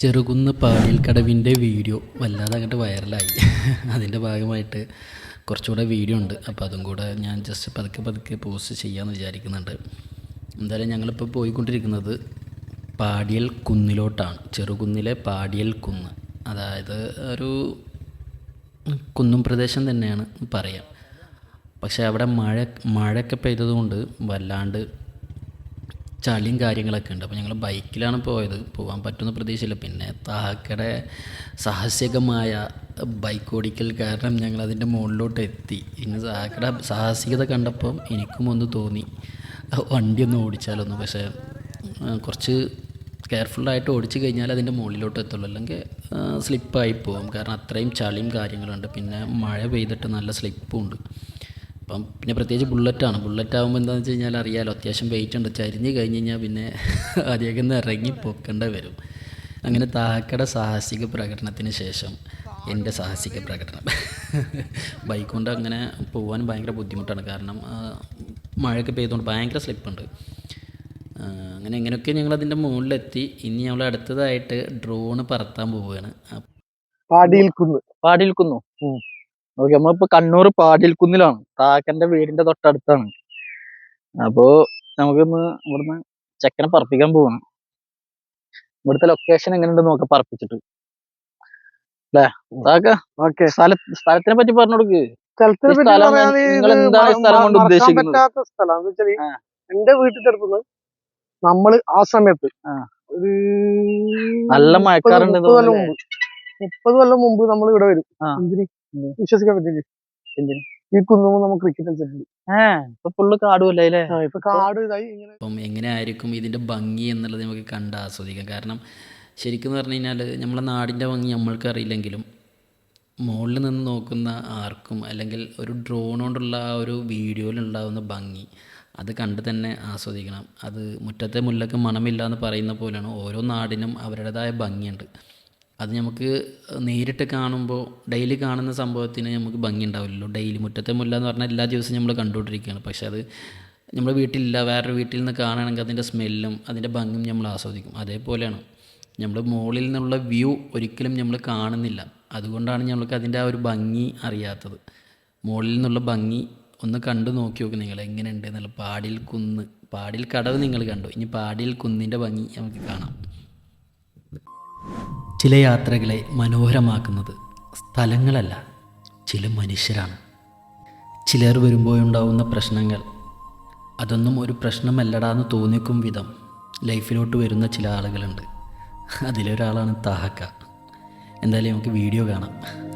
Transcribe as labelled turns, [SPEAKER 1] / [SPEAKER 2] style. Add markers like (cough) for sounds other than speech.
[SPEAKER 1] Cherukunnu കടവിന്റെ video വല്ലാതെ അങ്ങോട്ട് വൈറലായി. (laughs) അതിന്റെ ഭാഗമായിട്ട് കുറച്ചുകൂടെ വീഡിയോ ഉണ്ട്. അപ്പോൾ അതും കൂടെ ഞാൻ ജസ്റ്റ് പതുക്കെ പതുക്കെ പോസ്റ്റ് ചെയ്യാമെന്ന് വിചാരിക്കുന്നുണ്ട്. എന്തായാലും ഞങ്ങളിപ്പോൾ പോയിക്കൊണ്ടിരിക്കുന്നത് പാടിയൽ കുന്നിലോട്ടാണ്. ചെറുകുന്നിലെ പാടിയൽ കുന്ന്. അതായത് ഒരു കുന്നും പ്രദേശം തന്നെയാണ് പറയാം. പക്ഷേ അവിടെ മഴ മഴയൊക്കെ പെയ്തതുകൊണ്ട് വല്ലാണ്ട് ചളിയും കാര്യങ്ങളൊക്കെ ഉണ്ട്. അപ്പോൾ ഞങ്ങൾ ബൈക്കിലാണ് പോയത്. പോകാൻ പറ്റുന്ന പ്രതീക്ഷയില്ല. പിന്നെ താഹക്കടെ സാഹസികമായ ബൈക്ക് ഓടിക്കൽ കാരണം ഞങ്ങൾ അതിന്റെ മുകളിലോട്ട് എത്തി. ഇന്ന് താഹക്കടെ സാഹസികത കണ്ടപ്പം എനിക്കും ഒന്ന് തോന്നി. വണ്ടി ഒന്ന് ഓടിച്ചാലൊന്ന്. പക്ഷേ കുറച്ച് കെയർഫുള്ളായിട്ട് ഓടിച്ചു കഴിഞ്ഞാൽ അതിന്റെ മുകളിലോട്ട് എത്തുള്ളൂ. അല്ലെങ്കിൽ സ്ലിപ്പായി പോകും കാരണം അത്രയും ചളിയും കാര്യങ്ങളുണ്ട് പിന്നെ മഴ പെയ്തിട്ട് നല്ല സ്ലിപ്പും ഉണ്ട്. അപ്പം പിന്നെ പ്രത്യേകിച്ച് ബുള്ളറ്റാണ് ബുള്ളറ്റ് ആകുമ്പോൾ എന്താണെന്ന് വെച്ച് കഴിഞ്ഞാൽ അറിയാലോ അത്യാവശ്യം വെയിറ്റ് ഉണ്ട്. ചരിഞ്ഞ് കഴിഞ്ഞ് കഴിഞ്ഞാൽ പിന്നെ (laughs) അതിലേക്ക് ഒന്ന് ഇറങ്ങി പൊക്കേണ്ട വരും. അങ്ങനെ താക്കട സാഹസിക പ്രകടനത്തിന് ശേഷം എന്റെ സാഹസിക പ്രകടനം. (laughs) ബൈക്ക് കൊണ്ട് അങ്ങനെ പോകാൻ ഭയങ്കര ബുദ്ധിമുട്ടാണ്. കാരണം മഴയൊക്കെ പെയ്തുകൊണ്ട് ഭയങ്കര സ്ലിപ്പുണ്ട് അങ്ങനെ എങ്ങനെയൊക്കെ ഞങ്ങൾ അതിന്റെ മുകളിലെത്തി. ഇനി നമ്മൾ അടുത്തതായിട്ട് ഡ്രോണ് പറത്താൻ പോവുകയാണ്.
[SPEAKER 2] പാടിയിൽ കുന്നു
[SPEAKER 3] പാടിയിൽ
[SPEAKER 2] ഉം.
[SPEAKER 3] ഓക്കെ നമ്മളിപ്പോ കണ്ണൂർ പാടിൽക്കുന്നിലാണ് താക്കന്റെ വീടിന്റെ തൊട്ടടുത്താണ്. അപ്പോ നമുക്കിന്ന് ഇവിടുന്ന് ചെക്കനെ പറപ്പിക്കാൻ പോവാണ്. ഇവിടുത്തെ ലൊക്കേഷൻ എങ്ങനെയുണ്ടെന്ന് നോക്ക പറപ്പിച്ചിട്ട്. അല്ലേ? താക്ക
[SPEAKER 2] ഓക്കെ.
[SPEAKER 3] സ്ഥല സ്ഥലത്തിനെ പറ്റി പറഞ്ഞു കൊടുക്ക്.
[SPEAKER 2] എന്റെ വീട്ടിൽ അടുത്തുനിന്ന് നമ്മൾ ആ സമയത്ത്
[SPEAKER 3] നല്ല മഴക്കാറുണ്ട്
[SPEAKER 2] മുപ്പത് കൊല്ലം മുമ്പ്. നമ്മൾ ഇവിടെ വരും. വിശ്വസിക്കാൻ പറ്റില്ല? ഈ നമ്മൾ ക്രിക്കറ്റ് കളിച്ചിട്ടുണ്ട്.
[SPEAKER 1] അപ്പം എങ്ങനെ ആയിരിക്കും ഇതിന്റെ ഭംഗി എന്നുള്ളത് നമുക്ക് കണ്ട് ആസ്വദിക്കാം. കാരണം ശരിക്കും പറഞ്ഞു കഴിഞ്ഞാൽ നമ്മളെ നാടിന്റെ ഭംഗി നമ്മൾക്ക് അറിയില്ലെങ്കിലും മുകളിൽ നിന്ന് നോക്കുന്ന ആർക്കും അല്ലെങ്കിൽ ഒരു ഡ്രോൺ കൊണ്ടുള്ള ആ ഒരു വീഡിയോയിലുണ്ടാകുന്ന ഭംഗി അത് കണ്ട് തന്നെ ആസ്വദിക്കണം. അത് മുറ്റത്തെ മുല്ലക്ക് മണമില്ല എന്ന് പറയുന്ന പോലെയാണ് ഓരോ നാടിനും അവരുടേതായ ഭംഗിയുണ്ട്. അത് നമുക്ക് നേരിട്ട് കാണുമ്പോൾ ഡെയിലി കാണുന്ന സംഭവത്തിന് നമുക്ക് ഭംഗി ഉണ്ടാവില്ലല്ലോ. ഡെയിലി മുറ്റത്തെ മുല്ല എന്ന് പറഞ്ഞാൽ എല്ലാ ദിവസവും നമ്മൾ കണ്ടുകൊണ്ടിരിക്കുകയാണ്. പക്ഷെ അത് നമ്മൾ വീട്ടിലില്ല. വേറൊരു വീട്ടിൽ നിന്ന് കാണുകയാണെങ്കിൽ അതിന്റെ സ്മെല്ലും അതിന്റെ ഭംഗിയും നമ്മൾ ആസ്വദിക്കും. അതേപോലെയാണ് നമ്മൾ മുകളിൽ നിന്നുള്ള വ്യൂ ഒരിക്കലും നമ്മൾ കാണുന്നില്ല. അതുകൊണ്ടാണ് നമ്മൾക്ക് അതിന്റെ ആ ഒരു ഭംഗി അറിയാത്തത്. മുകളിൽ നിന്നുള്ള ഭംഗി ഒന്ന് കണ്ടു നോക്കി നോക്ക് നിങ്ങൾ എങ്ങനെയുണ്ട് എന്നുള്ള പാടിൽ കുന്ന് പാടിൽ കടവ് നിങ്ങൾ കണ്ടു. ഇനി പാടിൽ കുന്നിന്റെ ഭംഗി നമുക്ക് കാണാം. ചില യാത്രകളെ മനോഹരമാക്കുന്നത് സ്ഥലങ്ങളല്ല ചില മനുഷ്യരാണ്. ചിലർ വരുമ്പോഴുണ്ടാവുന്ന പ്രശ്നങ്ങൾ അതൊന്നും ഒരു പ്രശ്നമല്ലടാ എന്ന് തോന്നിക്കും വിധം ലൈഫിലോട്ട് വരുന്ന ചില ആളുകളുണ്ട്. അതിലൊരാളാണ് താഹക്ക. എന്തായാലും നമുക്ക് വീഡിയോ കാണാം.